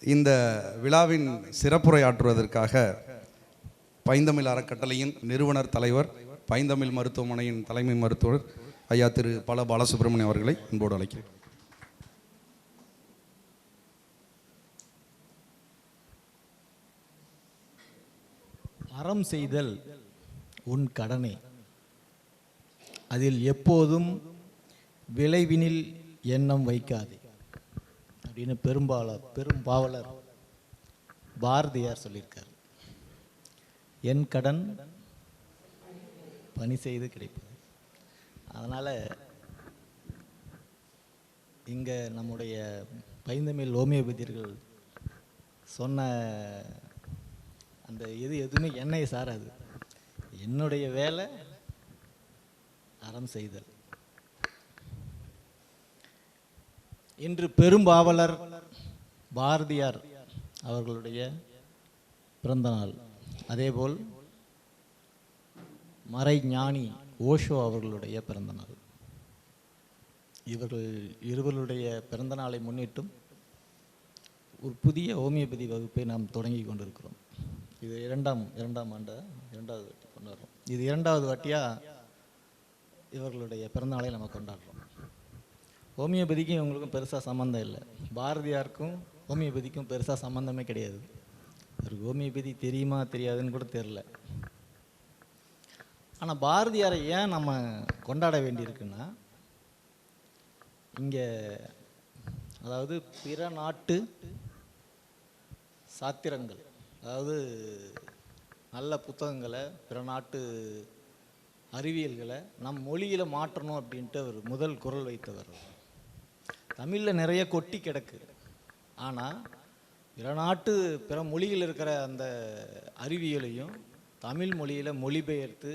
இந்த விழாவின் சிறப்புரையாற்றுவதற்காக பைந்தமிழ் அறக்கட்டளையின் நிறுவனர் தலைவர் பைந்தமிழ் மருத்துவமனையின் தலைமை மருத்துவர் ஐயா திரு பல பாலசுப்ரமணியம் அவர்களை அன்போடு அழைக்கிறேன். அறம் செய்தல் உன் கடனே. அதில் எப்போதும் விளைவினில் எண்ணம் வைக்காதே. அப்படின்னு பெரும்பாலர் பெரும்பாவலர் பாரதியார் சொல்லியிருக்கார். என் கடன் பணி செய்து கிடைப்பது. அதனால் இங்கே நம்முடைய பைந்தமிழ் ஹோமியோபதியர்கள் சொன்ன அந்த இது எதுவுமே என்னை சாராது. என்னுடைய வேலை அறம் செய்தல். இன்று பெரும்பாவலர் பாரதியார் அவர்களுடைய பிறந்தநாள். அதேபோல் மறை ஞானி ஓஷோ அவர்களுடைய பிறந்தநாள். இவர்கள் இருவருடைய பிறந்த நாளை முன்னிட்டும் ஒரு புதிய ஹோமியோபதி வகுப்பை நாம் தொடங்கி கொண்டிருக்கிறோம். இது இரண்டாம் இரண்டாம் ஆண்டு இரண்டாவது வாட்டி கொண்டாடுறோம். இது இரண்டாவது வாட்டியாக இவர்களுடைய பிறந்தநாளை நம்ம கொண்டாடுறோம். ஹோமியோபதிக்கும் இவங்களுக்கும் பெருசாக சம்மந்தம் இல்லை. பாரதியாருக்கும் ஹோமியோபதிக்கும் பெருசாக சம்மந்தமே கிடையாது. அவருக்கு ஹோமியோபதி தெரியுமா தெரியாதுன்னு கூட தெரில ஆனால் பாரதியாரை ஏன் நம்ம கொண்டாட வேண்டியிருக்குன்னா இங்கே அதாவது பிற நாட்டு சாத்திரங்கள் அதாவது நல்ல புத்தகங்களை பிற நாட்டு அறிவியல்களை நம் மொழியில் மாற்றணும் அப்படின்ட்டு அவர் முதல் குரல் வைத்தவர் தமிழில் நிறைய கொட்டி கிடக்கு. ஆனால் பிற நாட்டு பிற மொழியில் இருக்கிற அந்த அறிவியலையும் தமிழ் மொழியில் மொழிபெயர்த்து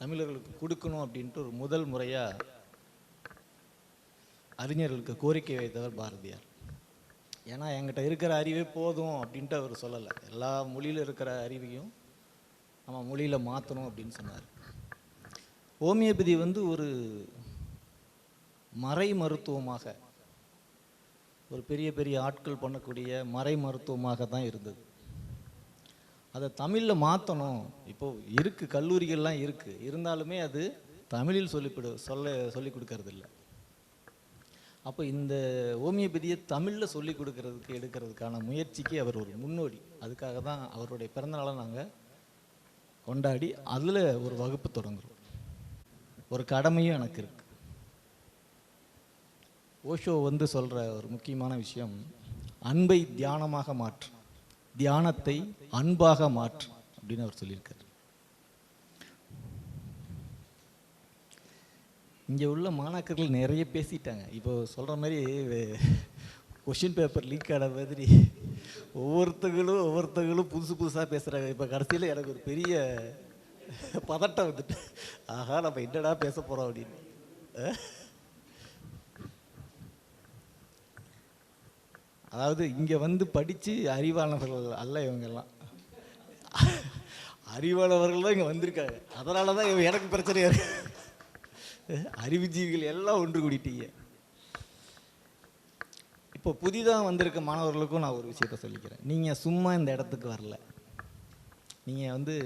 தமிழர்களுக்கு கொடுக்கணும் அப்படின்ட்டு ஒரு முதல் முறையாக அறிஞர்களுக்கு கோரிக்கை வைத்தவர் பாரதியார். ஏன்னா என்கிட்ட இருக்கிற அறிவே போதும் அப்படின்ட்டு அவர் சொல்லலை. எல்லா மொழியில் இருக்கிற அறிவையும் நம்ம மொழியில் மாற்றணும் அப்படின்னு சொன்னார். ஹோமியோபதி வந்து ஒரு மறை மருத்துவமாக ஒரு பெரிய பெரிய ஆட்கள் பண்ணக்கூடிய மறை மருத்துவமாக தான் இருந்தது. அதை தமிழில் மாற்றணும் இப்போது இருக்குது கல்லூரிகள்லாம் இருக்குது இருந்தாலுமே அது தமிழில் சொல்லிவிடு சொல்ல சொல்லி கொடுக்கறது இல்லை அப்போ இந்த ஹோமியோபதியை தமிழில் சொல்லி கொடுக்கறதுக்கு எடுக்கிறதுக்கான முயற்சிக்கு அவர் ஒரு முன்னோடி. அதுக்காக தான் அவருடைய பிறந்தநாளை நாங்கள் கொண்டாடி அதில் ஒரு வகுப்பு தொடங்குறோம். ஒரு கடமையும் எனக்கு இருக்கு. ஓஷோ வந்து சொல்கிற ஒரு முக்கியமான விஷயம் அன்பை தியானமாக மாற்று. தியானத்தை அன்பாக மாற்று அப்படின்னு அவர் சொல்லியிருக்காரு. இங்கே உள்ள மாணாக்கர்கள் நிறைய பேசிட்டாங்க. இப்போ சொல்கிற மாதிரி கொஷின் பேப்பர் லீக் ஆன மாதிரி ஒவ்வொருத்தங்களும் ஒவ்வொருத்தங்களும் புதுசு புதுசாக பேசுகிறாங்க இப்போ கடைசியில் எனக்கு ஒரு பெரிய பதட்டம் வந்துட்டு ஆஹா நம்ம என்னடா பேச போகிறோம் அப்படின்னு. அதாவது இங்கே வந்து படித்து அறிவானவர்கள் அல்ல இவங்கெல்லாம். அறிவானவர்கள் தான் இங்கே வந்திருக்காங்க. அதனால தான் இவன் எனக்கு பிரச்சனையாக இருக்கு. அறிவுஜீவிகள் எல்லாம் ஒன்று கூடிட்டீங்க. இப்போ புதிதாக வந்திருக்க மாணவர்களுக்கும் நான் ஒரு விஷயத்த சொல்லிக்கிறேன். நீங்கள் சும்மா இந்த இடத்துக்கு வரல. நீங்கள் வந்து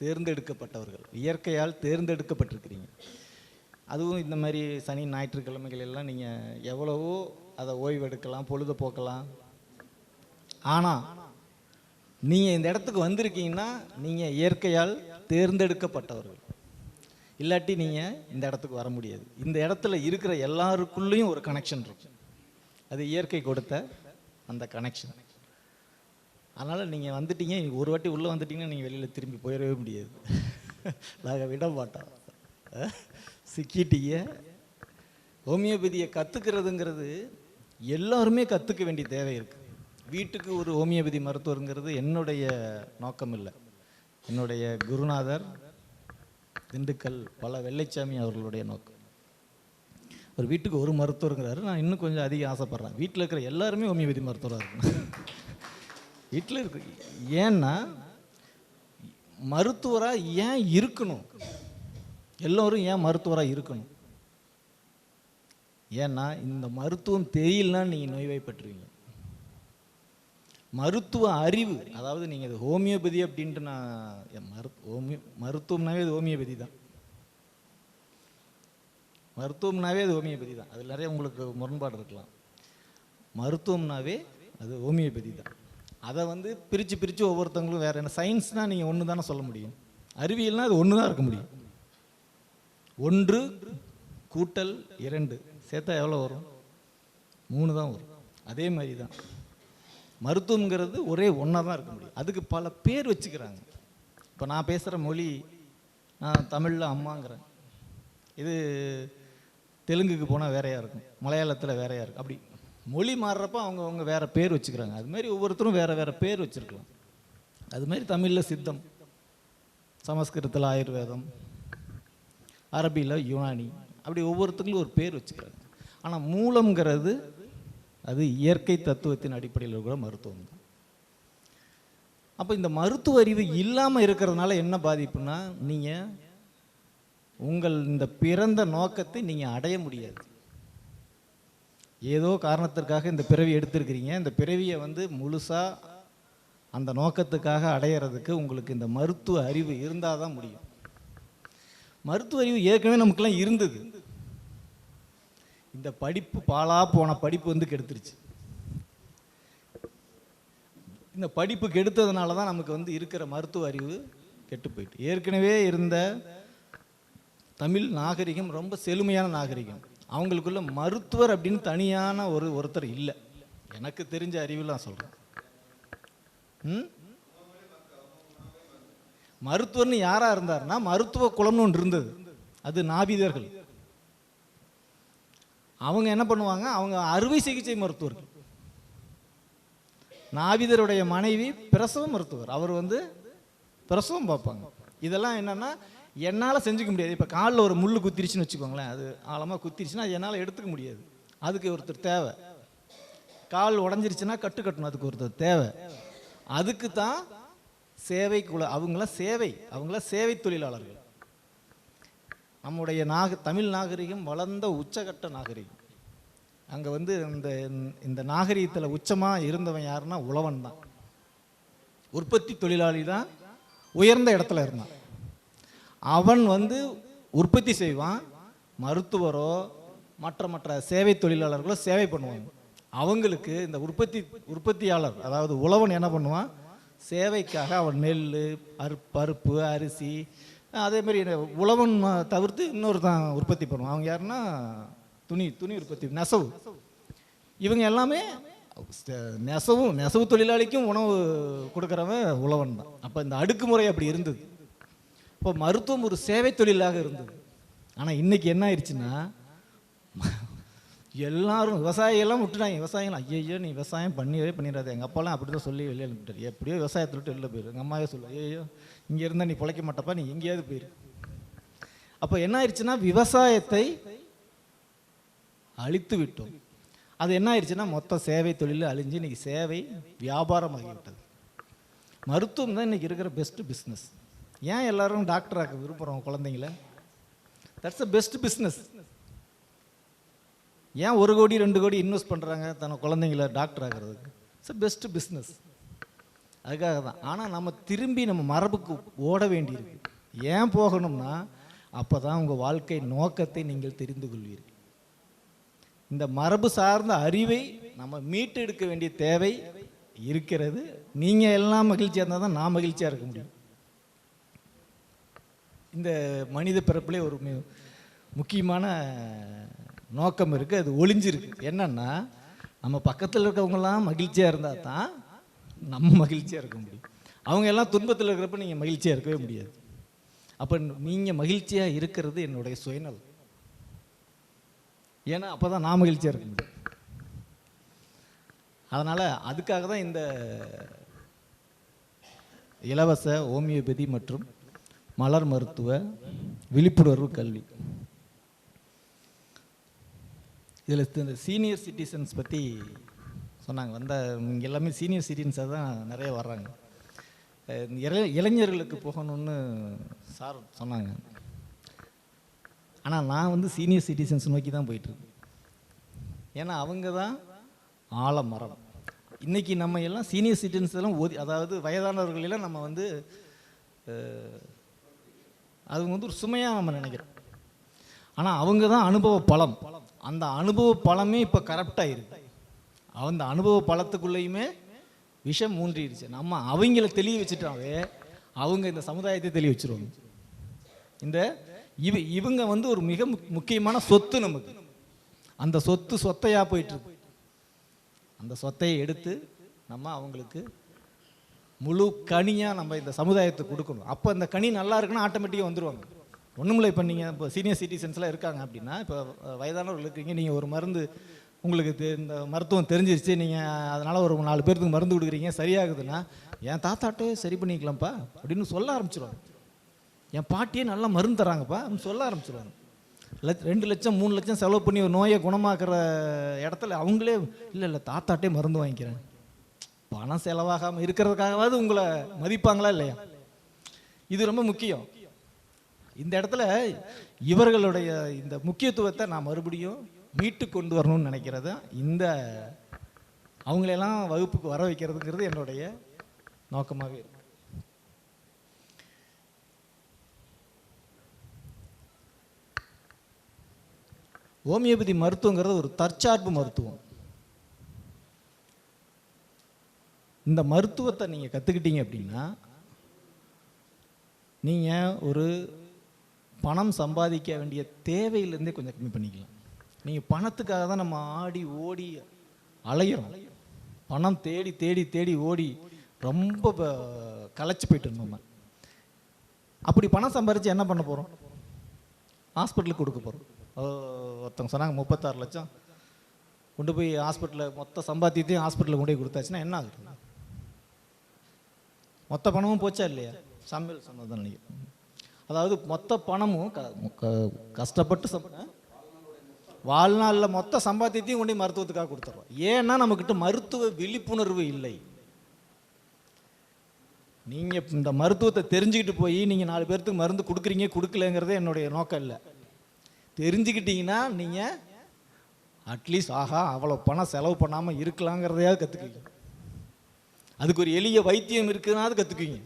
தேர்ந்தெடுக்கப்பட்டவர்கள். இயற்கையால் தேர்ந்தெடுக்கப்பட்டிருக்கிறீங்க. அதுவும் இந்த மாதிரி சனி ஞாயிற்றுக்கிழமைகள் எல்லாம் நீங்கள் எவ்வளவோ அதை ஓய்வெடுக்கலாம் பொழுது போக்கலாம் ஆனால் நீங்கள் இந்த இடத்துக்கு வந்திருக்கீங்கன்னா நீங்கள் இயற்கையால் தேர்ந்தெடுக்கப்பட்டவர்கள். இல்லாட்டி நீங்கள் இந்த இடத்துக்கு வர முடியாது. இந்த இடத்துல இருக்கிற எல்லாருக்குள்ளேயும் ஒரு கனெக்ஷன் இருக்கும் அது இயற்கை கொடுத்த அந்த கனெக்ஷன் அதனால் நீங்கள் வந்துட்டீங்க ஒரு வாட்டி உள்ளே வந்துட்டீங்கன்னா நீங்கள் வெளியில் திரும்பி போயிடவே முடியாது. நாங்கள் விட மாட்டோம். சிக்கிட்டீங்க. ஹோமியோபதியை கற்றுக்கிறதுங்கிறது எல்லாருமே கற்றுக்க வேண்டிய தேவை இருக்குது வீட்டுக்கு ஒரு ஹோமியோபதி மருத்துவருங்கிறது என்னுடைய நோக்கம் இல்லை. என்னுடைய குருநாதர் திண்டுக்கல் பல வெள்ளைச்சாமி அவர்களுடைய நோக்கம். ஒரு வீட்டுக்கு ஒரு மருத்துவருங்கிறாரு. நான் இன்னும் கொஞ்சம் அதிகம் ஆசைப்பட்றேன். வீட்டில் இருக்கிற எல்லாருமே ஹோமியோபதி மருத்துவராக இருக்கணும். வீட்டில் இருக்கு. ஏன்னா மருத்துவராக ஏன் இருக்கணும்? எல்லோரும் ஏன் மருத்துவராக இருக்கணும்? ஏன்னா இந்த மருத்துவம் தெரியலன்னா நீங்கள் நோய்வாய்ப்பட்டுருவீங்க. மருத்துவ அறிவு அதாவது நீங்கள் இது ஹோமியோபதி அப்படின்ட்டு நான் மரு ஹோமியோ மருத்துவம்னாவே அது ஹோமியோபதி தான். மருத்துவம்னாவே அது ஹோமியோபதி தான். அதில் நிறைய உங்களுக்கு முரண்பாடு இருக்கலாம். மருத்துவம்னாவே அது ஹோமியோபதி தான். அதை வந்து பிரித்து பிரித்து ஒவ்வொருத்தவங்களும் வேறு என்ன சயின்ஸ்னால் நீங்கள் ஒன்று தானே சொல்ல முடியும். அறிவியல்னால் அது ஒன்று தான் இருக்க முடியும். ஒன்று கூட்டல் இரண்டு. சேர்த்தா எவ்வளோ வரும்? மூணு தான் வரும். அதே மாதிரி தான். மருத்துவங்கிறது ஒரே ஒன்றா தான் இருக்க முடியும். அதுக்கு பல பேர் வச்சுக்கிறாங்க. இப்போ நான் பேசுகிற மொழி நான் தமிழில் அம்மாங்கிறேன். இது தெலுங்குக்கு போனால் வேறையாக இருக்கும். மலையாளத்தில் வேறையாக இருக்கும். அப்படி மொழி மாறுறப்ப அவங்க அவங்க வேறு பேர் வச்சுக்கிறாங்க. அது மாதிரி ஒவ்வொருத்தரும் வேறு வேறு பேர் வச்சுருக்கலாம். அது மாதிரி தமிழில் சித்தம் சமஸ்கிருதத்தில் ஆயுர்வேதம் அரபியில் யுனானி அப்படி ஒவ்வொருத்தங்களும் ஒரு பேர் வச்சுக்கிறாங்க. ஆனால் மூலம்ங்கிறது அது இயற்கை தத்துவத்தின் அடிப்படையில் இருக்கிற மருத்துவம் தான். அப்போ இந்த மருத்துவ அறிவு இல்லாமல் இருக்கிறதுனால என்ன பாதிப்புனா நீங்கள் உங்கள் இந்த பிறந்த நோக்கத்தை நீங்கள் அடைய முடியாது. ஏதோ காரணத்திற்காக இந்த பிறவி எடுத்திருக்கிறீங்க. இந்த பிறவியை வந்து முழுசாக அந்த நோக்கத்துக்காக அடையிறதுக்கு உங்களுக்கு இந்த மருத்துவ அறிவு இருந்தால் தான் முடியும். மருத்துவ அறிவு ஏற்கனவே நமக்கெல்லாம் இருந்தது. இந்த படிப்பு பாழா போன படிப்பு வந்து கெடுத்துருச்சு. இந்த படிப்பு கெடுத்ததுனால தான் நமக்கு வந்து இருக்கிற மருத்துவ அறிவு கெட்டு போயிட்டு. ஏற்கனவே இருந்த தமிழ் நாகரிகம் ரொம்ப செழுமையான நாகரிகம். அவங்களுக்குள்ள மருத்துவர் அப்படின்னு தனியான ஒரு ஒருத்தர் இல்லை. எனக்கு தெரிஞ்ச அறிவில் நான் சொல்கிறேன் ம்? மருத்துவர்னு யாராக இருந்தாருன்னா மருத்துவ குலம்னு ஒன்று இருந்தது. அது நாவிதர்கள். அவங்க என்ன பண்ணுவாங்க? அவங்க அறுவை சிகிச்சை மருத்துவர். நாவிதருடைய மனைவி பிரசவ மருத்துவர். அவர் வந்து பிரசவம் பார்ப்பாங்க. இதெல்லாம் என்னன்னா என்னால் செஞ்சுக்க முடியாது. இப்போ காலில் ஒரு முள் குத்திருச்சுன்னு வச்சுக்கோங்களேன். அது ஆழமாக குத்திருச்சுன்னா அது என்னால் எடுத்துக்க முடியாது. அதுக்கு ஒருத்தர் தேவை. கால் உடஞ்சிருச்சுன்னா கட்டு கட்டணும். அதுக்கு ஒருத்தர் தேவை. அதுக்கு தான் சேவைக்குள்ள அவங்களாம் சேவை. அவங்களாம் சேவை தொழிலாளர்கள். நம்முடைய நாக தமிழ் நாகரிகம் வளர்ந்த உச்சகட்ட நாகரிகம். அங்கே வந்து இந்த இந்த நாகரிகத்தில் உச்சமாக இருந்தவன் யாருன்னா உழவன் தான். உற்பத்தி தொழிலாளி தான் உயர்ந்த இடத்துல இருந்தான். அவன் வந்து உற்பத்தி செய்வான் மருத்துவரோ மற்ற மற்ற சேவை தொழிலாளர்களோ சேவை பண்ணுவாங்க. அவங்களுக்கு இந்த உற்பத்தி உற்பத்தியாளர் அதாவது உழவன் என்ன பண்ணுவான்? சேவைக்காக அவன் நெல் அரு பருப்பு அரிசி அதேமாரி உழவன் தவிர்த்து இன்னொரு தான் உற்பத்தி பண்ணுவோம் அவங்க யாருன்னா துணி துணி உற்பத்தி நெசவு. இவங்க எல்லாமே நெசவும் நெசவு தொழிலாளிக்கும் உணவு கொடுக்குறவன் உழவன் தான். அப்போ இந்த அடுக்குமுறை அப்படி இருந்தது. இப்போ மருத்துவம் ஒரு சேவை தொழிலாக இருந்தது. ஆனால் இன்னைக்கு என்ன ஆயிடுச்சுன்னா எல்லாரும் விவசாயியெல்லாம் விட்டுட்டாங்க. விவசாயிகள் ஐயோ நீ விவசாயம் பண்ணியவே பண்ணிடாது. எங்கள் அப்பாலாம் அப்படி தான் சொல்லி வெளியே அனுப்பிட்டார். எப்படியோ விவசாயத்தை விட்டு வெளில போயிரு. எங்கள் அம்மாவே சொல்லுவா ஐயோ இங்கே இருந்தால் நீ பிழைக்க மாட்டப்பா நீ எங்கேயாவது போயிரு. அப்போ என்ன ஆயிடுச்சுன்னா விவசாயத்தை அழித்து விட்டோம். அது என்ன ஆயிடுச்சுன்னா மொத்த சேவை தொழில் அழிஞ்சு இன்னைக்கு சேவை வியாபாரமாகிவிட்டது. மருத்துவம் தான் இன்றைக்கி இருக்கிற பெஸ்ட்டு பிஸ்னஸ் ஏன் எல்லாரும் டாக்டர் ஆக்க விரும்புகிறோம் குழந்தைங்கள? தட்ஸ் அ பெஸ்ட் பிஸ்னஸ் ஏன் ஒரு கோடி ரெண்டு கோடி இன்வெஸ்ட் பண்ணுறாங்க தன குழந்தைங்கள டாக்டர் ஆகிறதுக்கு இட்ஸ் அ பெஸ்ட் பிஸ்னஸ் அதுக்காக தான். ஆனால் நம்ம திரும்பி நம்ம மரபுக்கு ஓட வேண்டியிருக்கு. ஏன் போகணும்னா அப்போ தான் உங்கள் வாழ்க்கை நோக்கத்தை நீங்கள் தெரிந்து கொள்வீர்கள். இந்த மரபு சார்ந்த அறிவை நம்ம மீட்டெடுக்க வேண்டிய தேவை இருக்கிறது. நீங்கள் எல்லாம் மகிழ்ச்சியாக இருந்தால் தான் நான் மகிழ்ச்சியாக இருக்க முடியும். இந்த மனித பிறப்பிலே ஒரு முக்கியமான நோக்கம் இருக்குது அது ஒளிஞ்சிருக்கு. என்னன்னா நம்ம பக்கத்தில் இருக்கவங்கலாம் மகிழ்ச்சியாக இருந்தால் தான் நம்ம மகிழ்ச்சியாக இருக்க முடியும். அவங்க எல்லாம் துன்பத்தில் இருக்கிறப்ப நீங்கள் மகிழ்ச்சியாக இருக்கவே முடியாது. அப்போ நீங்கள் மகிழ்ச்சியாக இருக்கிறது என்னுடைய சுயநலம். ஏன்னா அப்போ தான் நான் மகிழ்ச்சியாக இருக்க முடியும். அதனால் அதுக்காக தான் இந்த இலவச ஹோமியோபதி மற்றும் மலர் மருத்துவ விழிப்புணர்வு கல்வி. இதில் இந்த சீனியர் சிட்டிசன்ஸ் பற்றி சொன்னாங்க. வந்த இங்கே எல்லாமே சீனியர் சிட்டிசன்ஸாக தான் நிறைய வர்றாங்க. இளை இளைஞர்களுக்கு போகணும்னு சார் சொன்னாங்க. ஆனால் நான் வந்து சீனியர் சிட்டிசன்ஸ் நோக்கி தான் போயிட்டுருக்கேன். ஏன்னா அவங்க தான் ஆலமரம். இன்றைக்கி நம்ம எல்லாம் சீனியர் சிட்டிசன்ஸ் எல்லாம் ஓதி அதாவது வயதானவர்களெல்லாம் நம்ம வந்து அது வந்து ஒரு சுமையாக நம்ம நினைக்கிறோம். ஆனால் அவங்க தான் அனுபவ பலம். அந்த அனுபவ பலமே இப்போ கரெக்டாக இருக்கு அந்த அனுபவ பலத்துக்குள்ளேயுமே விஷம் மூன்றிடுச்சு நம்ம அவங்கள தெளிய வச்சுட்டாவே அவங்க இந்த சமுதாயத்தை தெளிய வச்சிருவாங்க. இந்த இவ இவங்க வந்து ஒரு மிக முக்கியமான சொத்து நமக்கு. அந்த சொத்து சொத்தையாக போயிட்டு அந்த சொத்தையை எடுத்து நம்ம அவங்களுக்கு முழு கனியாக நம்ம இந்த சமுதாயத்தை கொடுக்கணும். அப்போ அந்த கனி நல்லா இருக்குன்னா ஆட்டோமேட்டிக்காக வந்துடுவாங்க ஒன்றுமில்ல இப்போ நீங்கள் இப்போ சீனியர் சிட்டிசன்ஸ்லாம் இருக்காங்க அப்படின்னா இப்போ வயதானவர்கள் இருக்கீங்க நீங்கள் ஒரு மருந்து உங்களுக்கு தெ- இந்த மருத்துவம் தெரிஞ்சிருச்சு நீங்கள் அதனால் ஒரு நாலு பேர்த்துக்கு மருந்து கொடுக்குறீங்க சரியாகுதுன்னா என் தாத்தாட்டே சரி பண்ணிக்கலாம்ப்பா அப்படின்னு சொல்ல ஆரம்பிச்சிருவாங்க. என் பாட்டியே நல்லா மருந்து தராங்கப்பா அப்படின்னு சொல்ல ஆரம்பிச்சிருவாங்க. ரெண்டு லட்சம் மூணு லட்சம் செலவு பண்ணி ஒரு நோயை குணமாக்குற இடத்துல அவங்களே இல்லை இல்லை தாத்தாட்டே மருந்து வாங்கிக்கிறேன். பணம் செலவாகாமல் இருக்கிறதுக்காகவாவது உங்களை மதிப்பாங்களா இல்லையா? இது ரொம்ப முக்கியம். இந்த இடத்துல இவர்களுடைய இந்த முக்கியத்துவத்தை நான் மறுபடியும் மீட்டு கொண்டு வரணும்னு நினைக்கிறத. இந்த அவங்களெல்லாம் வகுப்புக்கு வர வைக்கிறதுங்கிறது என்னுடைய நோக்கமாகவே இருக்கு. ஹோமியோபதி மருத்துவங்கிறது ஒரு தற்சார்பு மருத்துவம். இந்த மருத்துவத்தை நீங்கள் கற்றுக்கிட்டீங்க அப்படின்னா நீங்கள் ஒரு பணம் சம்பாதிக்க வேண்டிய தேவையிலேருந்தே கொஞ்சம் கம்மி பண்ணிக்கலாம். நீங்கள் பணத்துக்காக தான் நம்ம ஆடி ஓடி அலையிறோம். பணம் தேடி தேடி தேடி ஓடி ரொம்ப களைச்சி போயிட்டு நம்ம. அப்படி பணம் சம்பாரித்து என்ன பண்ண போகிறோம் ஹாஸ்பிட்டலுக்கு கொடுக்க போகிறோம் ஒருத்தவங்க சொன்னாங்க முப்பத்தாறு லட்சம். கொண்டு போய் ஹாஸ்பிட்டலில் மொத்த சம்பாத்தியத்தையும் ஹாஸ்பிட்டலில் கொண்டு போய் கொடுத்தாச்சுன்னா என்ன ஆகுது? மொத்த பணமும் போச்சா இல்லையா? சமையல் சொன்னதான் நினைக்கிறேன் அதாவது மொத்த பணமும் க- க- கஷ்டப்பட்டு வாழ்நாளில் மொத்த சம்பாத்தியத்தையும் கொண்டு மருத்துவத்துக்காக கொடுத்துட்றோம் ஏன்னா நம்மக்கிட்ட மருத்துவ விழிப்புணர்வு இல்லை. நீங்கள் இந்த மருத்துவத்தை தெரிஞ்சுக்கிட்டு போய் நீங்கள் நாலு பேர்த்துக்கு மருந்து கொடுக்குறீங்க கொடுக்கலங்கிறதே என்னுடைய நோக்கம் இல்லை. தெரிஞ்சுக்கிட்டீங்கன்னா நீங்கள் அட்லீஸ்ட் ஆகா அவ்வளோ பணம் செலவு பண்ணாமல் இருக்கலாங்கிறதையாவது கற்றுக்குவீங்க அதுக்கு ஒரு எளிய வைத்தியம் இருக்குன்னா அது கற்றுக்குவீங்க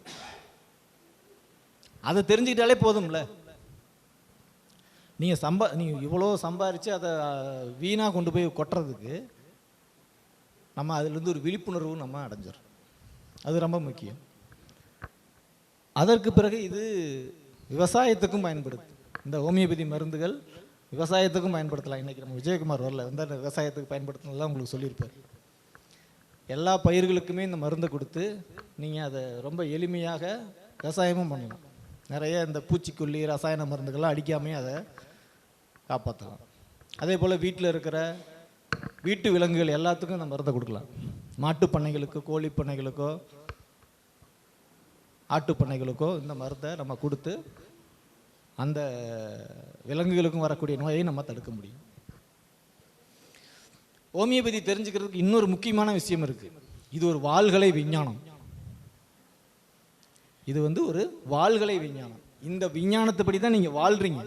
அதை தெரிஞ்சுக்கிட்டாலே போதும்ல. நீங்கள் சம்பா நீங்கள் இவ்வளோ சம்பாரித்து அதை வீணாக கொண்டு போய் கொட்டுறதுக்கு நம்ம அதுலேருந்து ஒரு விழிப்புணர்வு நம்ம அடைஞ்சிடும் அது ரொம்ப முக்கியம். அதற்கு பிறகு இது விவசாயத்துக்கும் பயன்படுது. இந்த ஹோமியோபதி மருந்துகள் விவசாயத்துக்கும் பயன்படுத்தலாம். இன்றைக்கி நம்ம விஜயகுமார் வரல. வந்து அந்த விவசாயத்துக்கு பயன்படுத்தலாம் உங்களுக்கு சொல்லியிருப்பார். எல்லா பயிர்களுக்குமே இந்த மருந்தை கொடுத்து நீங்கள் அதை ரொம்ப எளிமையாக விவசாயமும் பண்ணலாம். நிறைய இந்த பூச்சிக்கொல்லி ரசாயன மருந்துகள்லாம் அடிக்காமே அதை காப்பாற்றலாம். அதே போல் வீட்டில் இருக்கிற வீட்டு விலங்குகள் எல்லாத்துக்கும் இந்த மருந்தை கொடுக்கலாம். மாட்டு பண்ணைகளுக்கோ கோழி பண்ணைகளுக்கோ ஆட்டு பண்ணைகளுக்கோ இந்த மருந்தை நம்ம கொடுத்து அந்த விலங்குகளுக்கும் வரக்கூடிய நோயை நம்ம தடுக்க முடியும். ஹோமியோபதி தெரிஞ்சுக்கிறதுக்கு இன்னொரு முக்கியமான விஷயம் இருக்குது இது ஒரு வாள்களை விஞ்ஞானம். இது வந்து ஒரு வாள்களை விஞ்ஞானம். இந்த விஞ்ஞானத்தைப்படி தான் நீங்க வாழ்றீங்க.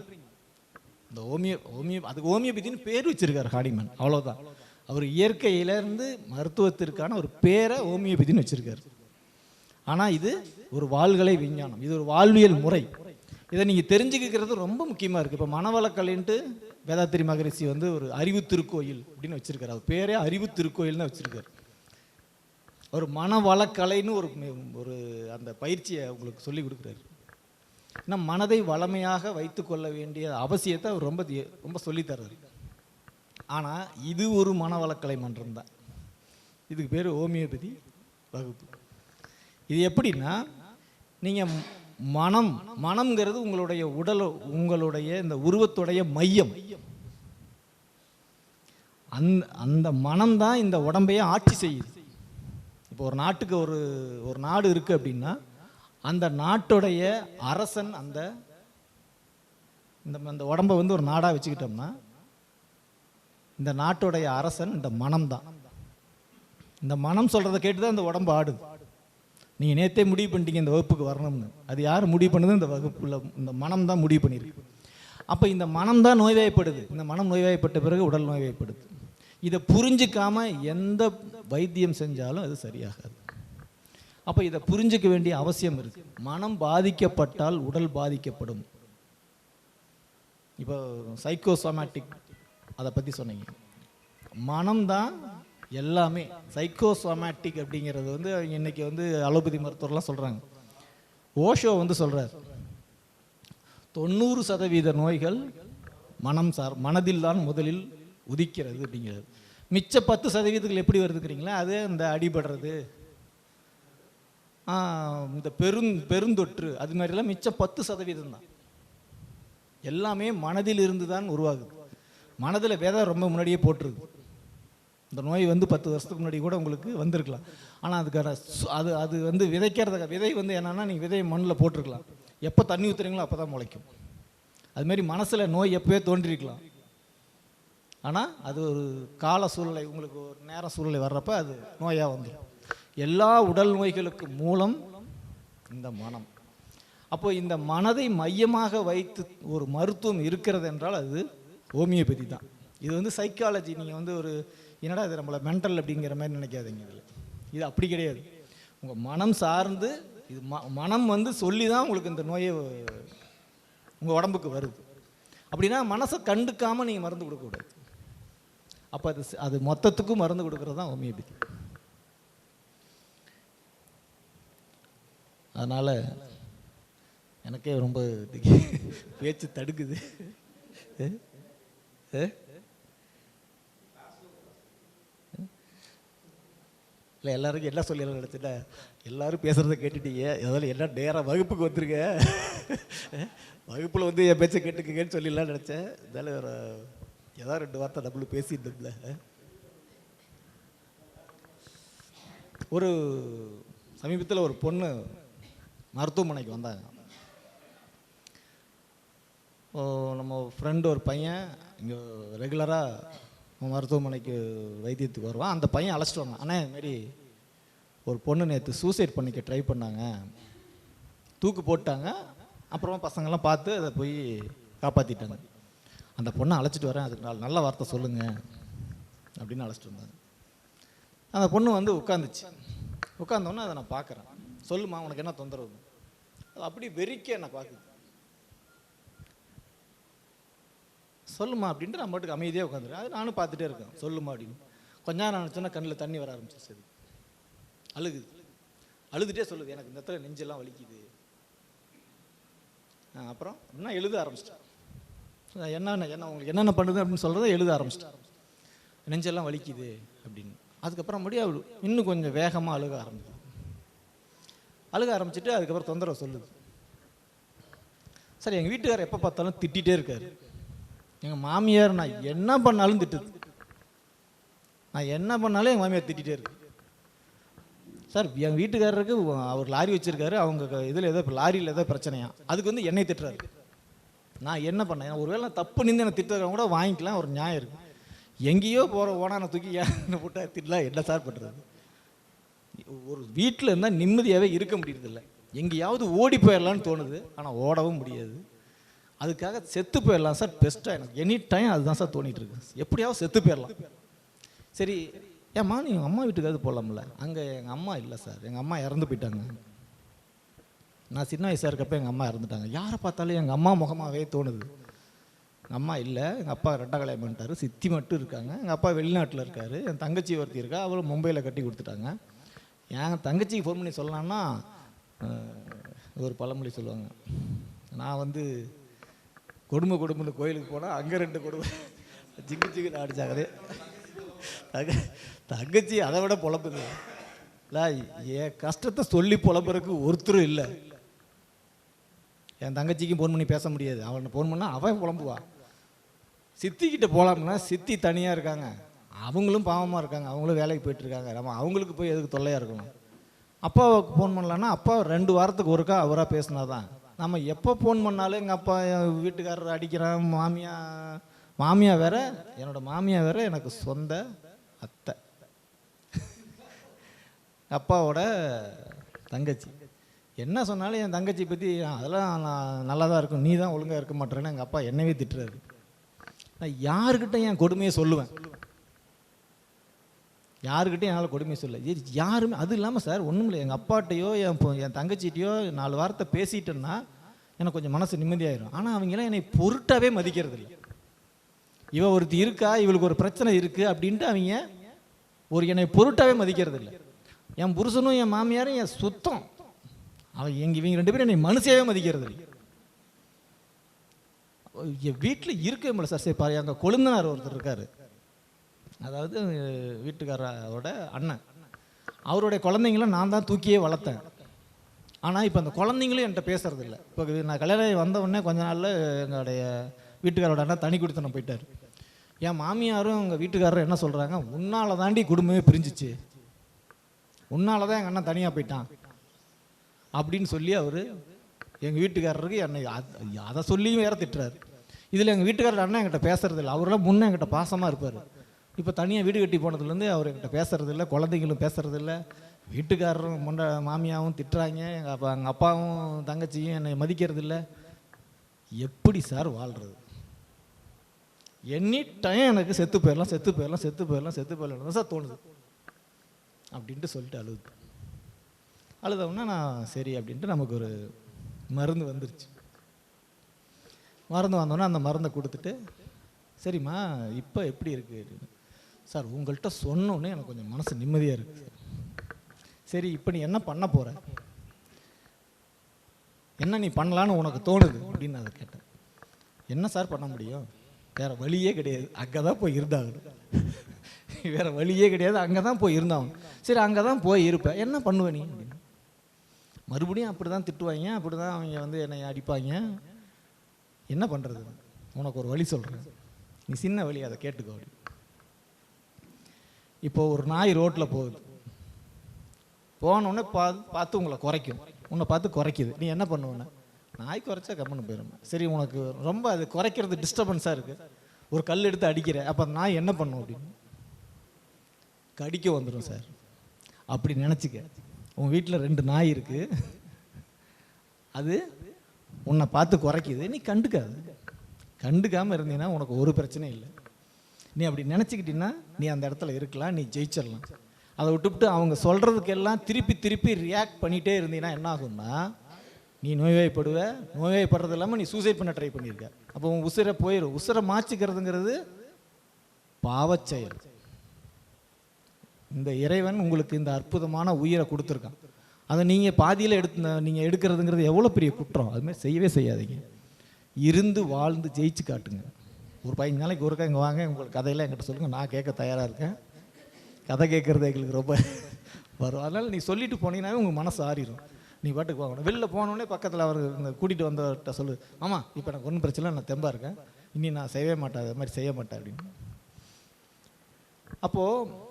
இந்த ஹோமியோ ஹோமியோ அதுக்கு ஹோமியோபதினு பேர் வச்சிருக்கார் ஹாடிமன். அவ்வளோதான் அவர் இயற்கையிலேருந்து மருத்துவத்திற்கான ஒரு பேரை ஹோமியோபதினு வச்சிருக்காரு. ஆனால் இது ஒரு வாழ்கலை விஞ்ஞானம். இது ஒரு வாழ்வியல் முறை. இதை நீங்கள் தெரிஞ்சுக்கிறது ரொம்ப முக்கியமாக இருக்குது இப்போ மனவளக்கலைன்ட்டு வேதாத்திரி மகரிஷி வந்து ஒரு அறிவு திருக்கோயில் அப்படின்னு வச்சுருக்காரு. அவர் பேரே அறிவு திருக்கோயில் தான் வச்சிருக்காரு. ஒரு மனவளக்கலைன்னு ஒரு ஒரு அந்த பயிற்சியை உங்களுக்கு சொல்லி கொடுக்குறாரு. ஏன்னா மனதை வளமையாக வைத்துக்கொள்ள வேண்டிய அவசியத்தை அவர் ரொம்ப ரொம்ப சொல்லித்தர்றாரு ஆனால் இது ஒரு மனவளக்கலை மன்றம் தான். இதுக்கு பேர் ஹோமியோபதி வகுப்பு. இது எப்படின்னா நீங்கள் மனம் மனம்ங்கிறது உங்களுடைய உடல் உங்களுடைய இந்த உருவத்துடைய மையம். அந்த அந்த மனம் தான் இந்த உடம்பையே ஆட்சி செய்யுது. இப்போ ஒரு நாட்டுக்கு ஒரு ஒரு நாடு இருக்குது அப்படின்னா அந்த நாட்டுடைய அரசன் அந்த இந்த இந்த உடம்பை வந்து ஒரு நாடாக வச்சுக்கிட்டோம்னா இந்த நாட்டுடைய அரசன் இந்த மனம் தான் இந்த மனம் சொல்கிறத கேட்டு தான் இந்த உடம்பு ஆடுது. நீங்கள் நேற்றே முடிவு பண்ணிட்டீங்க இந்த வகுப்புக்கு வரணும்னு. அது யார் முடிவு பண்ணுது? இந்த வகுப்புல இந்த மனம் தான் முடிவு பண்ணியிருக்கு. அப்போ இந்த மனம் தான் நோய்வாய்ப்படுது. இந்த மனம் நோய்வாய்ப்பட்ட பிறகு உடல் நோய்வாய்ப்படுது. இதை புரிஞ்சிக்காம எந்த வைத்தியம் செஞ்சாலும் அது சரியாகாது. அப்போ இதை புரிஞ்சிக்க வேண்டிய அவசியம் இருக்கு. மனம் பாதிக்கப்பட்டால் உடல் பாதிக்கப்படும். இப்போ சைக்கோசோமேட்டிக் அதை பற்றி சொன்னீங்க. மனம்தான் எல்லாமே. சைக்கோசோமேட்டிக் அப்படிங்கிறது வந்து இன்னைக்கு வந்து அலோபதி மருத்துவர்லாம் சொல்கிறாங்க ஓஷோ வந்து சொல்கிறார் தொண்ணூறு சதவீத நோய்கள் மனம் சார் மனதில் தான் முதலில் உதிக்கிறது அப்படிங்கிறது. மிச்ச பத்து சதவீதங்கள் எப்படி வருதுக்கிறீங்களா அது இந்த அடிபடுறது. இந்த பெருந் பெருந்தொற்று அது மாதிரிலாம் மிச்சம் பத்து சதவீதம் தான். எல்லாமே மனதில் இருந்து தான் உருவாகுது. மனதில் விதை ரொம்ப முன்னாடியே போட்டிருக்கு. இந்த நோய் வந்து பத்து வருஷத்துக்கு முன்னாடி கூட உங்களுக்கு வந்திருக்கலாம். ஆனால் அதுக்கான அது அது வந்து விதைக்கிறதுக்கு விதை வந்து என்னென்னா நீங்கள் விதையை மண்ணில் போட்டிருக்கலாம். எப்போ தண்ணி ஊற்றுறீங்களோ அப்போ தான் முளைக்கும் அதுமாரி மனசில் நோய் எப்போயே தோன்றிருக்கலாம். ஆனால் அது ஒரு கால சூழ்நிலை உங்களுக்கு ஒரு நேர சூழ்நிலை வர்றப்ப அது நோயாக வந்துடும் எல்லா உடல் நோய்களுக்கு மூலம் இந்த மனம். அப்போ இந்த மனதை மையமாக வைத்து ஒரு மருத்துவம் இருக்கிறது என்றால் அது ஹோமியோபதி தான். இது வந்து சைக்காலஜி நீங்கள் வந்து ஒரு என்னடா இது நம்மளை மென்டல் அப்படிங்கிற மாதிரி நினைக்காதீங்க இதில். இது அப்படி கிடையாது. உங்கள் மனம் சார்ந்து இது ம மனம் வந்து சொல்லி தான் உங்களுக்கு இந்த நோயை உங்கள் உடம்புக்கு வருது. அப்படின்னா மனசை கண்டுக்காமல் நீங்கள் மருந்து கொடுக்கக்கூடாது. அப்போ அது அது மொத்தத்துக்கும் மருந்து கொடுக்கறது தான் ஹோமியோபதி அதனால் எனக்கே ரொம்ப பேச்சு தடுக்குது. இல்லை எல்லாருக்கும் என்ன சொல்லிடலாம் நினச்சிட்டா எல்லாரும் பேசுகிறத கேட்டுட்டீங்க. அதில் என்ன நேராக வகுப்புக்கு வந்துருங்க வகுப்பில் வந்து என் பேச்சை கேட்டுக்கங்கன்னு சொல்லிடலாம் நினச்சேன். இருந்தாலும் ஒரு ஏதாவது ரெண்டு வார்த்தை நம்மளும் பேசியிருந்தோம்ல ஒரு சமீபத்தில் ஒரு பொண்ணு மருத்துவமனைக்கு வந்தாங்க. நம்ம ஃப்ரெண்டு ஒரு பையன் இங்கே ரெகுலராக மருத்துவமனைக்கு வைத்தியத்துக்கு வருவான். அந்த பையன் அழைச்சிட்டு வந்தான். ஆனால் இதுமாரி ஒரு பொண்ணு நேற்று சூசைட் பண்ணிக்க ட்ரை பண்ணாங்க. தூக்கு போட்டாங்க அப்புறமா பசங்கள்லாம் பார்த்து அதை போய் காப்பாற்றிட்டாங்க அந்த பொண்ணை அழைச்சிட்டு வரேன் அதுக்கு நாலு நல்ல வார்த்தை சொல்லுங்கள் அப்படின்னு அழைச்சிட்டு வந்தாங்க. அந்த பொண்ணு வந்து உட்காந்துச்சு. உட்காந்தோன்னே அதை நான் பார்க்குறேன். சொல்லுமா உனக்கு என்ன தொந்தரவு? அது அப்படி வெறிக்க என்னை பார்க்குது. சொல்லுமா அப்படின்ட்டு நான் பாட்டுக்கு அமைதியாக உட்காந்துருக்கேன் அது நானும் பார்த்துட்டே இருக்கேன். சொல்லுமா அப்படின்னு. கொஞ்ச நேரம் நினச்சோன்னா கண்ணில் தண்ணி வர ஆரம்பிச்சிச்சு அது அழுகுது. அழுதுகிட்டே சொல்லுது எனக்கு இந்த இடத்துல நெஞ்செல்லாம் வலிக்குது. அப்புறம் என்ன எழுத ஆரம்பிச்சிட்டேன். என்னென்ன என்ன என்ன உங்களுக்கு என்னென்ன பண்ணுது அப்படின்னு சொல்கிறத எழுத ஆரம்பிச்சிட்டேன். நெஞ்செல்லாம் வலிக்குது அப்படின்னு. அதுக்கப்புறம் மறுபடியும் இன்னும் கொஞ்சம் வேகமாக அழுக ஆரம்பிக்குது அழுக ஆரம்பிச்சிட்டு அதுக்கப்புறம் தொந்தரவு சொல்லுது. சரி எங்கள் வீட்டுக்காரர் எப்போ பார்த்தாலும் திட்டிகிட்டே இருக்கார். எங்கள் மாமியார் நான் என்ன பண்ணாலும் திட்டுது. நான் என்ன பண்ணாலும் எங்கள் மாமியார் திட்டிகிட்டே இருக்கு. சார் எங்கள் வீட்டுக்காரருக்கு அவர் லாரி வச்சுருக்காரு. அவங்க இதில் ஏதோ லாரியில் ஏதோ பிரச்சனையா? அதுக்கு வந்து என்னை திட்டுறாரு. நான் என்ன பண்ணேன்? ஒருவேளை நான் தப்பு நின்று என்னை திட்டுறவங்க கூட வாங்கிக்கலாம் ஒரு நியாயம் இருக்கு. எங்கேயோ போகிற ஓனான தூக்கி ஏன் போட்டா திட்டலாம் என்ன சார் பண்ணுறது ஒரு வீட்டில் இருந்தால் நிம்மதியாகவே இருக்க முடியறதில்ல. எங்கேயாவது ஓடி போயிடலான்னு தோணுது ஆனால் ஓடவும் முடியாது. அதுக்காக செத்து போயிடலாம் சார் பெஸ்ட்டாக எனக்கு. எனி டைம் அதுதான் சார் தோணிகிட்டு இருக்கு. எப்படியாவது செத்து போயிடலாம் சரி ஏம்மா நீ அம்மா வீட்டுக்காவது போகலாம்ல அங்கே எங்கள் அம்மா இல்லை சார். எங்கள் அம்மா இறந்து போயிட்டாங்க. நான் சின்ன வயசாக இருக்கப்போ எங்கள் அம்மா இறந்துட்டாங்க. யாரை பார்த்தாலும் எங்கள் அம்மா முகமாகவே தோணுது. எங்கள் அம்மா இல்லை எங்கள் அப்பா ரெட்டை கல்யாணம் பண்ணிட்டாரு. சித்தி மட்டும் இருக்காங்க. எங்கள் அப்பா வெளிநாட்டில் இருக்காரு. என் தங்கச்சி ஒருத்தி இருக்கா. அவளும் மும்பையில் கட்டி கொடுத்துட்டாங்க. என் தங்கச்சிக்கு ஃபோன் பண்ணி சொல்லலான்னா ஒரு பழமொழி சொல்லுவாங்க. நான் வந்து கொடுமை கொடுமைன்னு கோயிலுக்கு போனால் அங்கே ரெண்டு கொடுமை. ஜிங்கு ஜிங்கு அடிச்சாங்களே தங்க தங்கச்சி அதை விட பொழப்புது இல்லை என் கஷ்டத்தை சொல்லி புலம்புறதுக்கு ஒருத்தரும் இல்லை. என் தங்கச்சிக்கும் ஃபோன் பண்ணி பேச முடியாது. அவனை ஃபோன் பண்ணால் அவன் புலம்புவா. சித்திக்கிட்ட போகலாம்னா சித்தி தனியாக இருக்காங்க. அவங்களும் பாவமாக இருக்காங்க. அவங்களும் வேலைக்கு போயிட்டுருக்காங்க நம்ம அவங்களுக்கு போய் எதுக்கு தொல்லையாக இருக்கணும்? அப்பாவுக்கு ஃபோன் பண்ணலான்னா அப்பா ரெண்டு வாரத்துக்கு ஒருக்கா அவராக பேசினா தான் நம்ம எப்போ ஃபோன் பண்ணாலும் எங்கள் அப்பா என் வீட்டுக்காரர் அடிக்கிறான். மாமியா மாமியா வேற என்னோட மாமியா வேற எனக்கு சொந்த அத்தை. அப்பாவோட தங்கச்சி. என்ன சொன்னாலும் என் தங்கச்சி பற்றி அதெல்லாம் நான் நல்லா தான் இருக்கும். நீ தான் ஒழுங்காக இருக்க மாட்டேறேன்னு எங்கள் அப்பா என்னவே திட்டுறாரு. நான் யாருக்கிட்ட என் கொடுமையை சொல்லுவேன். யாருக்கிட்டையும் என்னால் கொடுமையை சொல்ல யாருமே அது இல்லாமல் சார் ஒன்றும் இல்லை. எங்கள் அப்பாட்டையோ என் என் தங்கச்சிட்டையோ நாலு வார்த்தை பேசிட்டேன்னா எனக்கு கொஞ்சம் மனசு நிம்மதியாயிரும். ஆனால் அவங்களாம் என்னை பொருட்டாவே மதிக்கிறது இல்லை இவ ஒருத்தி இருக்கா? இவளுக்கு ஒரு பிரச்சனை இருக்குது அப்படின்ட்டு அவங்க ஒரு என்னை பொருட்டாவே மதிக்கிறது இல்லை என் புருஷனும் என் மாமியாரும் என் சுத்தம். அவன் எங்க இவங்க ரெண்டு பேரும் என்னை மனுஷியாவே மதிக்கிறது என் வீட்டில் இருக்கவே முடியல சார். சரி பாரு எங்கள் கொழுந்தனார் ஒருத்தர் இருக்கார். அதாவது வீட்டுக்காரோட அண்ணன். அவருடைய குழந்தைங்கள நான் தான் தூக்கியே வளர்த்தேன். ஆனால் இப்போ அந்த குழந்தைங்களும் என்கிட்ட பேசுறது இல்லை. இப்போ நான் கல்யாணம் ஆகி வந்த உடனே கொஞ்ச நாளில் எங்களுடைய வீட்டுக்காரோட அண்ணன் தனி கொடுத்தன போயிட்டார். என் மாமியாரும் எங்கள் வீட்டுக்காரரும் என்ன சொல்கிறாங்க உன்னால தாண்டி குடும்பமே பிரிஞ்சிச்சு. உன்னால் தான் எங்கள் அண்ணன் தனியாக போயிட்டான். அப்படின்னு சொல்லி அவர் எங்கள் வீட்டுக்காரருக்கு என்னை அதை சொல்லியும் வேற திட்டுறாரு. இதில் எங்கள் வீட்டுக்காரர் அண்ணன் என்கிட்ட பேசுறது இல்லை. அவரெல்லாம் முன்னே என்கிட்ட பாசமாக இருப்பார். இப்போ தனியாக வீடு கட்டி போனதுலேருந்து அவர் என்கிட்ட பேசுறது இல்லை குழந்தைங்களும் பேசுறது இல்லை. வீட்டுக்காரரும் முண்ட மாமியாவும் திட்டுறாங்க. எங்கள் அப்பா எங்கள் அப்பாவும் தங்கச்சியும் என்னை மதிக்கிறது இல்லை. எப்படி சார் வாழ்கிறது எனி டைம் எனக்கு செத்து போயிடலாம் செத்து போயிடலாம் செத்து போயிடலாம் செத்து போயிடலாம் தான் சார் தோணுது. அப்படின்ட்டு சொல்லிட்டு அழுது அழுதவுடனே நான் சரி அப்படின்ட்டு நமக்கு ஒரு மருந்து வந்துருச்சு. மருந்து வந்தோடனே அந்த மருந்தை கொடுத்துட்டு சரிம்மா இப்போ எப்படி இருக்குது அப்படின்னு. சார் உங்கள்கிட்ட சொன்னோன்னே எனக்கு கொஞ்சம் மனசு நிம்மதியாக இருக்குது சரி. இப்போ நீ என்ன பண்ண போகிற என்ன நீ பண்ணலான்னு உனக்கு தோணுது? அப்படின்னு நான் அதை கேட்டேன். என்ன சார் பண்ண முடியும்? வேறு வழியே கிடையாது. அங்கே தான் போய் இருந்தாகணும். வேறு வழியே கிடையாது. அங்கே தான் போய் இருந்தாகணும். சரி அங்கே தான் போய் இருப்பேன் என்ன பண்ணுவேன் நீ? அப்படின்னு. மறுபடியும் அப்படி தான் திட்டுவாங்க அப்படி தான் அவங்க வந்து என்னை அடிப்பாங்க. என்ன பண்ணுறது உனக்கு ஒரு வழி சொல்கிறேன் நீ சின்ன வழி அதை கேட்டுக்கோ அப்படி. இப்போ ஒரு நாய் ரோட்டில் போகுது. போனோடனே பா பார்த்து உங்களை குறைக்கும். உன்னை பார்த்து குறைக்குது. நீ என்ன பண்ணுவேன்னு நாய் குறைச்சா கம்முன்னு போயிடும் சரி உனக்கு ரொம்ப அது குறைக்கிறது டிஸ்டர்பன்ஸாக இருக்குது ஒரு கல் எடுத்து அடிக்கிற. அப்போ அந்த நாய் என்ன பண்ணும் அப்படின்னு கடிக்க வந்துடும் சார். அப்படி நினச்சிக்க. உன் வீட்டில் ரெண்டு நாய் இருக்கு. அது உன்னை பார்த்து குறைக்குது. நீ கண்டுக்காது. கண்டுக்காமல் இருந்தீங்கன்னா உனக்கு ஒரு பிரச்சனையும் இல்லை. நீ அப்படி நினச்சிக்கிட்டீங்கன்னா நீ அந்த இடத்துல இருக்கலாம் நீ ஜெயிச்சிடலாம். அதை விட்டுவிட்டு அவங்க சொல்கிறதுக்கெல்லாம் திருப்பி திருப்பி ரியாக்ட் பண்ணிகிட்டே இருந்தீங்கன்னா என்ன ஆகும்னா நீ நோய்வாய்ப்படுவ நோய்வாய்ப்படுறது இல்லாமல் நீ சூசைட் பண்ண ட்ரை பண்ணியிருக்க அப்போ உன் உசுரை போயிடும் உசுரை மாச்சிக்கிறதுங்கிறது பாவச்செயல். இந்த இறைவன் உங்களுக்கு இந்த அற்புதமான உயிரை கொடுத்துருக்கான். அதை நீங்கள் பாதியில் எடுத்து நீங்கள் எடுக்கிறதுங்கிறது எவ்வளோ பெரிய குற்றம்? அதுமாதிரி செய்யவே செய்யாதீங்க. இருந்து வாழ்ந்து ஜெயிச்சு காட்டுங்க. ஒரு பதினஞ்சு நாளைக்கு ஒருக்கா இங்கே வாங்க உங்களுக்கு கதையெல்லாம் என்கிட்ட சொல்லுங்கள் நான் கேட்க தயாராக இருக்கேன். கதை கேட்குறது எங்களுக்கு ரொம்ப வரும். அதனால் நீ சொல்லிட்டு போனீங்கன்னாவே உங்கள் மனசு ஆறிடும் நீ பாட்டுக்கு போகணும் வெளில போனோடனே பக்கத்தில் அவர் கூட்டிகிட்டு வந்தவர்கிட்ட சொல்லு. ஆமாம் இப்போ எனக்கு ஒன்றும் பிரச்சனை இல்லை, நான் தெம்பாக இருக்கேன். இனி நான் செய்யவே மாட்டேன். அது மாதிரி செய்ய மாட்டேன் அப்படின்னு. அப்போது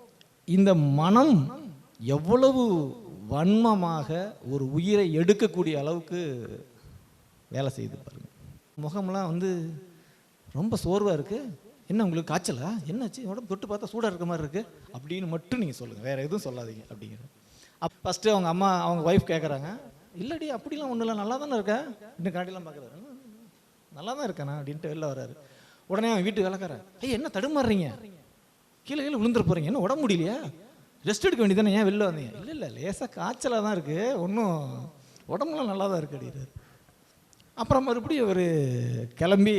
இந்த மனம் எவ்வளவு வன்மமாக ஒரு உயிரை எடுக்கக்கூடிய அளவுக்கு வேலை செய்து பாருங்க. முகம்லாம் வந்து ரொம்ப சோர்வாக இருக்குது என்ன உங்களுக்கு காய்ச்சலா? என்னாச்சு? உடம்பு தொட்டு பார்த்தா சூடாக இருக்க மாதிரி இருக்குது அப்படின்னு மட்டும் நீங்கள் சொல்லுங்கள் வேறு எதுவும் சொல்லாதீங்க அப்படிங்கிற. அப் ஃபஸ்ட்டு அவங்க அம்மா அவங்க ஒய்ஃப் கேட்குறாங்க இல்லடி அப்படிலாம் ஒன்றும் இல்லை நல்லா தானே இருக்கேன் இன்னும் காட்டிலாம் பார்க்குறாரு நல்லா தான் இருக்கேண்ணா அப்படின்ட்டு வெளில வராரு உடனே அவன் வீட்டுக்கு விளக்குறேன் ஐய் என்ன தடுமாறுறீங்க? கீழே கீழே விழுந்துட போகிறீங்க என்ன உடம்பு முடியலையா? ரெஸ்ட் எடுக்க வேண்டியதானே ஏன் வெளில வந்தீங்க? இல்லை இல்லை லேசாக காய்ச்சலாக தான் இருக்குது ஒன்றும் உடம்புலாம் நல்லா தான் இருக்குது அப்படிங்கிறாரு அப்புறம் மறுபடியும் அவர் கிளம்பி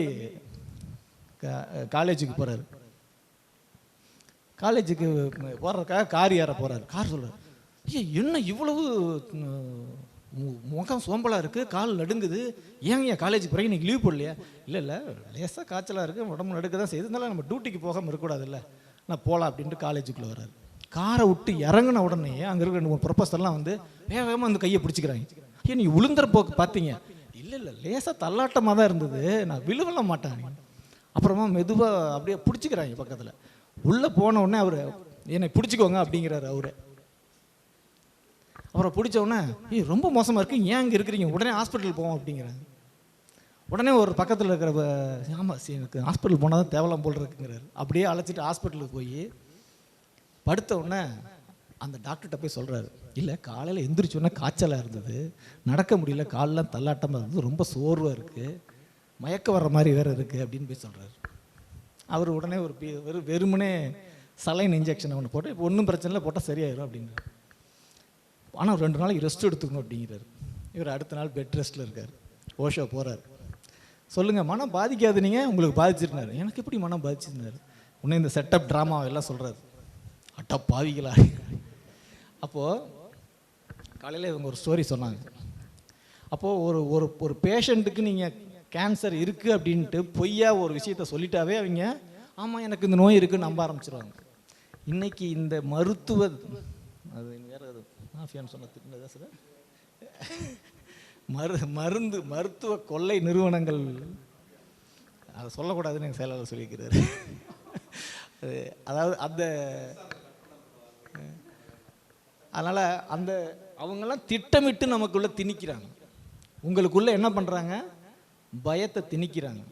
காலேஜுக்கு போகிறாரு காலேஜுக்கு போகிறதுக்காக கார் ஏற போகிறாரு கார் சொல்கிறார் ஐயா என்ன இவ்வளவு மு- முகம் சோம்பலாக இருக்குது கால் நடுங்குது. ஏங்க ஏன் காலேஜுக்கு போகிறீங்க இன்றைக்கி லீவ் போடலையா? இல்லை இல்லை லேசாக காய்ச்சலாக இருக்குது உடம்பு நடுக்க தான் செய்யுது. இருந்தாலும் நம்ம டியூட்டிக்கு போகாமல் இருக்கக்கூடாதுல்ல. நான் போகலாம் அப்படின்ட்டு காலேஜுக்குள்ளே வர்றாரு. காரை விட்டு இறங்கின உடனே அங்கே இருக்கிற ரெண்டு மூணு ப்ரொஃபஸர்லாம் வந்து வேக வேகமாக அந்த கையை பிடிச்சிக்கிறாங்க. ஏன் நீ உளுந்துற போக்கு பார்த்தீங்க இல்லை இல்லை லேசாக தள்ளாட்டமாக தான் இருந்தது. நான் விழுவல மாட்டேன். அப்புறமா மெதுவாக அப்படியே பிடிச்சிக்கிறாங்க பக்கத்தில். உள்ளே போன உடனே அவர் என்னை பிடிச்சிக்கோங்க அப்படிங்கிறாரு அவரு. அப்புறம் பிடிச்ச உடனே ஏய் ரொம்ப மோசமாக இருக்கு. ஏன் இங்கே இருக்கிறீங்க? உடனே ஹாஸ்பிட்டல் போவோம் அப்படிங்கிறாங்க உடனே ஒரு பக்கத்தில் இருக்கிற ஆமாம் சரி எனக்கு ஹாஸ்பிட்டல் போனால் தான் தேவலாம் போல் இருக்குங்கிறாரு. அப்படியே அழைச்சிட்டு ஹாஸ்பிட்டலுக்கு போய் படுத்த உடனே அந்த டாக்டர்கிட்ட போய் சொல்கிறாரு இல்லை காலையில் எந்திரிச்ச உடனே காய்ச்சலாக இருந்தது. நடக்க முடியல காலெலாம் தள்ளாட்டமாக இருந்தது. ரொம்ப சோர்வாக இருக்குது மயக்க வர்ற மாதிரி வேறு இருக்குது அப்படின்னு போய் சொல்கிறாரு அவர் உடனே ஒரு வெறும் வெறுமனே சலைன் இன்ஜெக்ஷன் ஒன்று போட்டு இப்போ ஒன்றும் பிரச்சனை இல்லை போட்டால் சரியாயிடும் அப்படிங்கிறார் ஆனால் ரெண்டு நாளைக்கு ரெஸ்ட் எடுத்துக்கணும் அப்படிங்கிறாரு. இவர் அடுத்த நாள் பெட் ரெஸ்ட்டில் இருக்கார். ஓஷோ போகிறார் சொல்லுங்கள் மனம் பாதிக்காது நீங்கள் உங்களுக்கு பாதிச்சிருந்தாரு. எனக்கு எப்படி மனம் பாதிச்சிருந்தாரு? உன்னை இந்த செட்டப் ட்ராமா எல்லாம் சொல்கிறாரு அட்டா பாவிகளா. அப்போது காலையில் இவங்க ஒரு ஸ்டோரி சொன்னாங்க. அப்போது ஒரு ஒரு ஒரு பேஷண்ட்டுக்கு நீங்கள் கேன்சர் இருக்குது அப்படின்ட்டு பொய்யா ஒரு விஷயத்த சொல்லிட்டாவே அவங்க ஆமாம் எனக்கு இந்த நோய் இருக்குன்னு நம்ப ஆரம்பிச்சிருவாங்க. இன்னைக்கு இந்த மருத்துவ அது வேறு அது மாஃபியான்னு சொன்ன திட்டம் சார்? மரு மருந்து மருத்துவ கொள்ளை நிறுவனங்கள். அதை சொல்லக்கூடாதுன்னு எங்கள் செயலாளர் சொல்லியிருக்கிறார். அது அதாவது அந்த அதனால் அந்த அவங்கெல்லாம் திட்டமிட்டு நமக்குள்ளே திணிக்கிறாங்க. உங்களுக்குள்ளே என்ன பண்ணுறாங்க பயத்தை திணிக்கிறாங்க.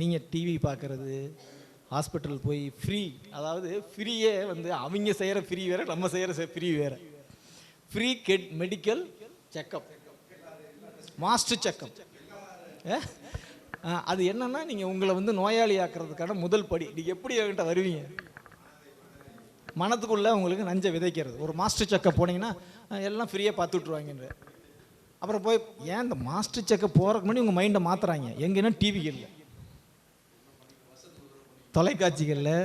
நீங்கள் டிவி பார்க்குறது ஹாஸ்பிட்டல் போய் ஃப்ரீ அதாவது ஃப்ரீயே வந்து அவங்க செய்கிற ஃப்ரீ வேறு நம்ம செய்கிற ஃப்ரீ வேறு. Free get medical checkup master checkup அது என்னன்னா நீங்கள் உங்களை வந்து நோயாளி ஆக்குறதுக்கான முதல் படி. நீங்கள் எப்படி என்கிட்ட வருவீங்க? மனத்துக்குள்ளே உங்களுக்கு நஞ்சை விதைக்கிறது. ஒரு மாஸ்டர் செக்கப் போனீங்கன்னா எல்லாம் ஃப்ரீயாக பார்த்து விட்ருவாங்கன்ற அப்புறம் போய் ஏன் இந்த மாஸ்டர் செக்கப் போகிறதுக்கு முன்னாடி உங்கள் மைண்டை மாற்றுறாங்க எங்கன்னா டிவிகளில் தொலைக்காட்சிகளில்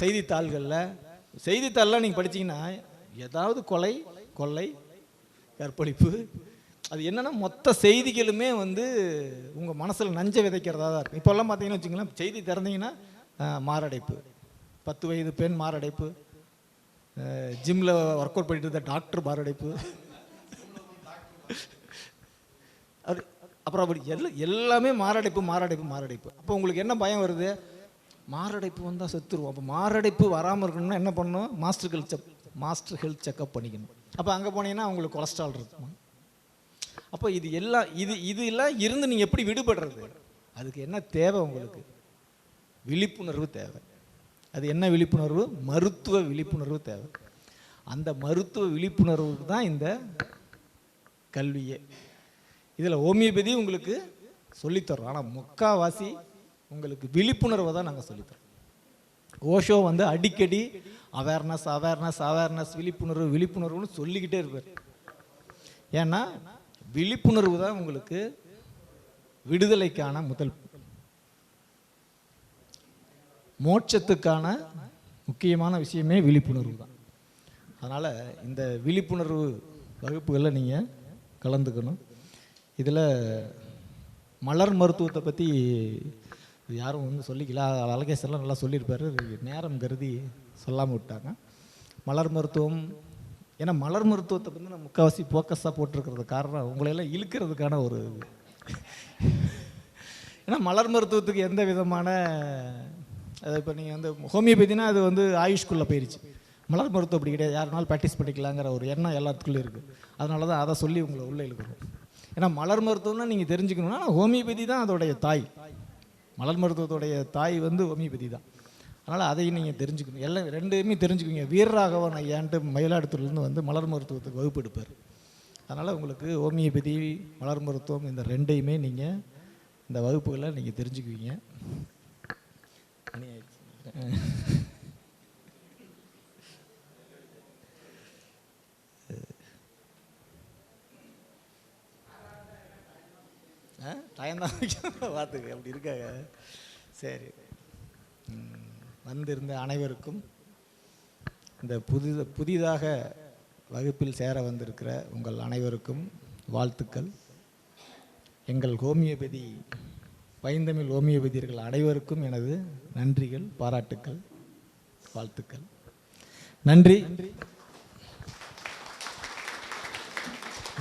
செய்தித்தாள்களில். செய்தித்தாள்லாம் நீங்கள் படிச்சீங்கன்னா ஏதாவது கொலை கொள்ளை கற்பழிப்பு அது என்னென்னா மொத்த செய்திகளுமே வந்து உங்கள் மனசில் நஞ்சை விதைக்கிறதா தான் இருக்கும். இப்போல்லாம் பார்த்தீங்கன்னு வச்சுங்களேன் செய்தி திறந்தீங்கன்னா மாரடைப்பு. பத்து வயது பெண் மாரடைப்பு. ஜிம்மில் ஒர்க் அவுட் பண்ணிட்டு இருந்த டாக்டர் மாரடைப்பு. அது அப்புறம் அப்படி எல்லா எல்லாமே மாரடைப்பு மாரடைப்பு மாரடைப்பு. அப்போ உங்களுக்கு என்ன பயம் வருது? மாரடைப்பு வந்தால் செத்துருவோம். அப்போ மாரடைப்பு வராமல் இருக்கணும்னா என்ன பண்ணணும்? Master health check master health checkup பண்ணிக்கணும். அப்போ அங்கே போனீங்கன்னா உங்களுக்கு கொலஸ்ட்ரால் இருக்குமா. அப்போ இது எல்லாம் இது இது எல்லாம் இருந்து நீங்கள் எப்படி விடுபடுறது? அதுக்கு என்ன தேவை உங்களுக்கு? விழிப்புணர்வு தேவை. அது என்ன விழிப்புணர்வு? மருத்துவ விழிப்புணர்வு தேவை. அந்த மருத்துவ விழிப்புணர்வுக்கு தான் இந்த கல்வியே. இதில் ஹோமியோபதி உங்களுக்கு சொல்லித்தரோம் ஆனால் முக்காவாசி உங்களுக்கு விழிப்புணர்வை தான் நாங்கள் சொல்லித்தரோம் ஓஷோ வந்து அடிக்கடி அவேர்னஸ் அவேர்னஸ் அவேர்னஸ் விழிப்புணர்வு விழிப்புணர்வுன்னு சொல்லிக்கிட்டே இருப்பார். ஏன்னா விழிப்புணர்வு தான் உங்களுக்கு விடுதலைக்கான முதல் மோட்சத்துக்கான முக்கியமான விஷயமே விழிப்புணர்வு தான். அதனால் இந்த விழிப்புணர்வு வகுப்புகளில் நீங்கள் கலந்துக்கணும். இதில் மலர் மருத்துவத்தை பற்றி யாரும் வந்து சொல்லிக்கல. அழகேசர்லாம் நல்லா சொல்லியிருப்பார். நேரம் கருதி சொல்லாமல் விட்டாங்க. மலர் மருத்துவம் ஏன்னா மலர் மருத்துவத்தை வந்து நான் முக்கால்வாசி ஃபோக்கஸாக போட்டிருக்கிறது காரணம் உங்களையெல்லாம் இழுக்கிறதுக்கான ஒரு ஏன்னா மலர் மருத்துவத்துக்கு எந்த விதமான அது இப்போ நீங்கள் வந்து ஹோமியோபதினா அது வந்து ஆயுஷ்குள்ளே போயிடுச்சு மலர் மருத்துவம் அப்படி கிடையாது. யாருனாலும் ப்ராக்டிஸ் பண்ணிக்கலாங்கிற ஒரு எண்ணம் எல்லாத்துக்குள்ளே இருக்குது அதனால தான் அதை சொல்லி உங்களை உள்ளே இழுக்கிறோம். ஏன்னா மலர் மருத்துவம்னா நீங்கள் தெரிஞ்சுக்கணும்னா ஹோமியோபதி தான் அதோடைய தாய். மலர் மருத்துவத்துடைய தாய் வந்து ஹோமியோபதி தான். அதனால் அதையும் நீங்கள் தெரிஞ்சுக்கணும். எல்லாம் ரெண்டுமே தெரிஞ்சுக்குவீங்க வீரராகவன் ஐயான்ட்டு மயிலாடுதுறையிலேருந்து வந்து மலர் மருத்துவத்துக்கு வகுப்பு எடுப்பார். அதனால் உங்களுக்கு ஹோமியோபதி மலர் மருத்துவம் இந்த ரெண்டையுமே நீங்கள் இந்த வகுப்புகளை நீங்கள் தெரிஞ்சுக்குவீங்க. ஆ டைம் தான். பார்த்துக்க அப்படி இருக்காங்க. சரி. ம், வந்திருந்த அனைவருக்கும் இந்த புதி புதிதாக வகுப்பில் சேர வந்திருக்கிற உங்கள் அனைவருக்கும் வாழ்த்துக்கள். எங்கள் ஹோமியோபதி பைந்தமிழ் ஹோமியோபதியர்கள் அனைவருக்கும் எனது நன்றிகள் பாராட்டுக்கள் வாழ்த்துக்கள். நன்றி.